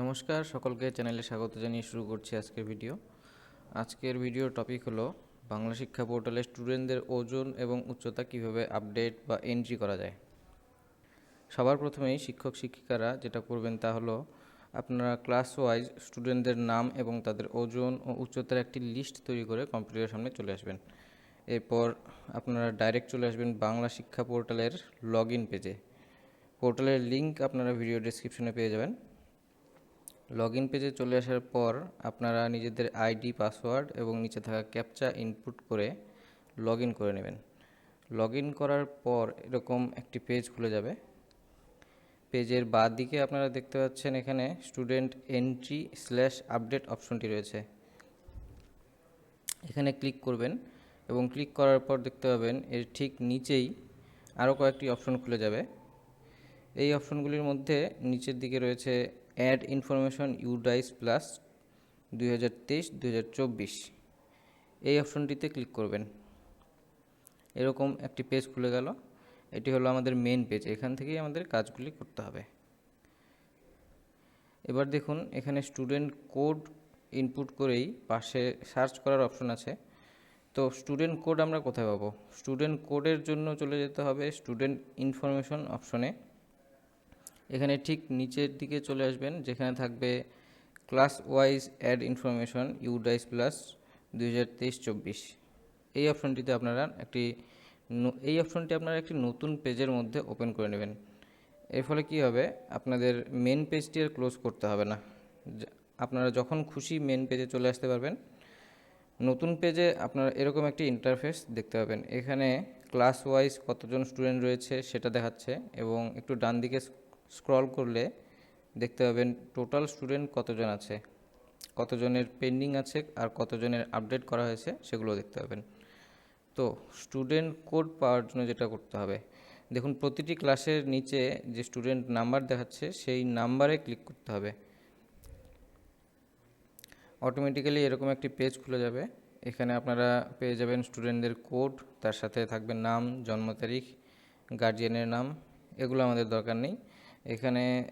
নমস্কার, সকলকে চ্যানেলে স্বাগত জানিয়ে শুরু করছি আজকের ভিডিও। আজকের ভিডিওর টপিক হলো বাংলা শিক্ষা পোর্টালে স্টুডেন্টদের ওজন এবং উচ্চতা কীভাবে আপডেট বা এন্ট্রি করা যায়। সবার প্রথমেই শিক্ষক শিক্ষিকারা যেটা করবেন তা হলো আপনারা ক্লাস ওয়াইজ স্টুডেন্টদের নাম এবং তাদের ওজন ও উচ্চতার একটি লিস্ট তৈরি করে কম্পিউটারের সামনে চলে আসবেন। এরপর আপনারা ডাইরেক্ট চলে আসবেন বাংলা শিক্ষা পোর্টালের লগ ইন পেজে পোর্টালের লিঙ্ক আপনারা ভিডিও ডেসক্রিপশনে পেয়ে যাবেন। লগ ইন পেজে চলে আসার পর আপনারা নিজেদের আইডি পাসওয়ার্ড এবং নিচে থাকা ক্যাপচা ইনপুট করে লগ ইন করে নেবেন। লগ ইন করার পর এরকম একটি পেজ খুলে যাবে। পেজের বাঁ দিকে আপনারা দেখতে পাচ্ছেন এখানে স্টুডেন্ট এন্ট্রি স্ল্যাশ আপডেট অপশনটি রয়েছে। এখানে ক্লিক করবেন এবং ক্লিক করার পর দেখতে পাবেন এর ঠিক নিচেই আরও কয়েকটি অপশন খুলে যাবে। এই অপশনগুলির মধ্যে নিচের দিকে রয়েছে অ্যাড ইনফরমেশন ইউডাইস প্লাস দুই হাজার তেইশ হাজার চব্বিশ। এই অপশনটিতে ক্লিক করবেন। এরকম একটি পেজ খুলে গেল। এটি হলো আমাদের মেন পেজ এখান থেকেই আমাদের কাজগুলি করতে হবে। এবার দেখুন, এখানে স্টুডেন্ট কোড ইনপুট করেই পাশে সার্চ করার অপশন আছে। তো স্টুডেন্ট কোড আমরা কোথায় পাবো? স্টুডেন্ট কোডের জন্য চলে যেতে হবে স্টুডেন্ট ইনফরমেশন অপশনে এখানে ঠিক নিচের দিকে চলে আসবেন, যেখানে থাকবে class wise add information UDISE plus দুই হাজার তেইশ চব্বিশ। এই অপশনটিতে আপনারা একটি এই অপশনটি আপনারা একটি নতুন পেজের মধ্যে ওপেন করে নেবেন। এর ফলে কি হবে? আপনাদের মেন পেজটি আর ক্লোজ করতে হবে না। আপনারা যখন খুশি মেন পেজে চলে আসতে পারবেন। নতুন পেজে আপনারা এরকম একটি ইন্টারফেস দেখতে পাবেন। এখানে ক্লাস ওয়াইজ কতজন স্টুডেন্ট রয়েছে সেটা দেখাচ্ছে এবং একটু ডান দিকে স্ক্রল করলে দেখতে পাবেন টোটাল স্টুডেন্ট কতজন আছে, কতজনের পেন্ডিং আছে আর কতজনের আপডেট করা হয়েছে সেগুলো দেখতে পাবেন। তো স্টুডেন্ট কোড পাওয়ার জন্য যেটা করতে হবে, দেখুন প্রতিটি ক্লাসের নিচে যে স্টুডেন্ট নাম্বার দেখাচ্ছে সেই নাম্বারে ক্লিক করতে হবে। অটোমেটিক্যালি এরকম একটি পেজ খুলে যাবে, এখানে আপনারা পেয়ে যাবেন স্টুডেন্টদের কোড, তার সাথে থাকবে নাম, জন্ম তারিখ, গার্জিয়ানের নাম, এগুলো আমাদের দরকার নেই। এখানে,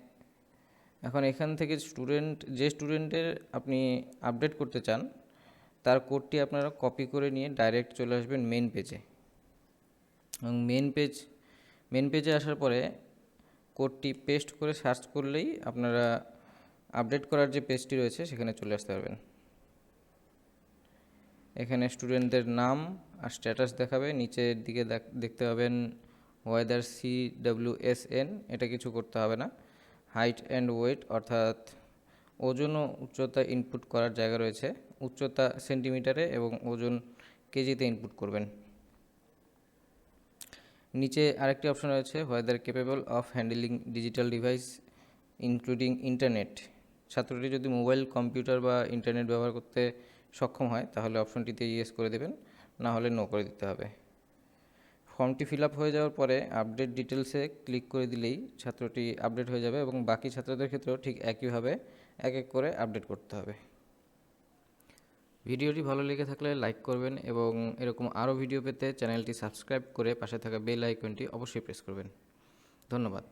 এখন এখান থেকে স্টুডেন্ট যে স্টুডেন্টের আপনি আপডেট করতে চান, তার কোডটি আপনারা কপি করে নিয়ে ডাইরেক্ট চলে আসবেন মেন পেজে এবং মেন পেজ মেন পেজে আসার পরে কোডটি পেস্ট করে সার্চ করলেই আপনারা আপডেট করার যে পেজটি রয়েছে, সেখানে চলে আসতে পারবেন। এখানে স্টুডেন্টদের নাম আর স্ট্যাটাস দেখাবে, নিচের দিকে দেখ- দেখতে পাবেন whether C W S N এটা কিছু করতে হবে না। হাইট অ্যান্ড ওয়েট অর্থাৎ ওজন ও উচ্চতা ইনপুট করার জায়গা রয়েছে। উচ্চতা সেন্টিমিটারে এবং ওজন কেজিতে ইনপুট করবেন। নিচে আরেকটি অপশন রয়েছে whether capable of handling digital device including internet ছাত্রটি যদি মোবাইল কম্পিউটার বা ইন্টারনেট ব্যবহার করতে সক্ষম হয়, তাহলে অপশনটিতে ইয়েস করে দেবেন, না হলে নো করে দিতে হবে। ফর্মটি ফিল হয়ে যাওয়ার পরে আপডেট ডিটেলসে ক্লিক করে দিলেই ছাত্রটি আপডেট হয়ে যাবে এবং বাকি ছাত্রদের ক্ষেত্রেও ঠিক একইভাবে এক এক করে আপডেট করতে হবে। ভিডিওটি ভালো লেগে থাকলে লাইক করবেন এবং এরকম আরও ভিডিও পেতে চ্যানেলটি সাবস্ক্রাইব করে পাশে থাকা বেল আইকনটি অবশ্যই প্রেস করবেন। ধন্যবাদ।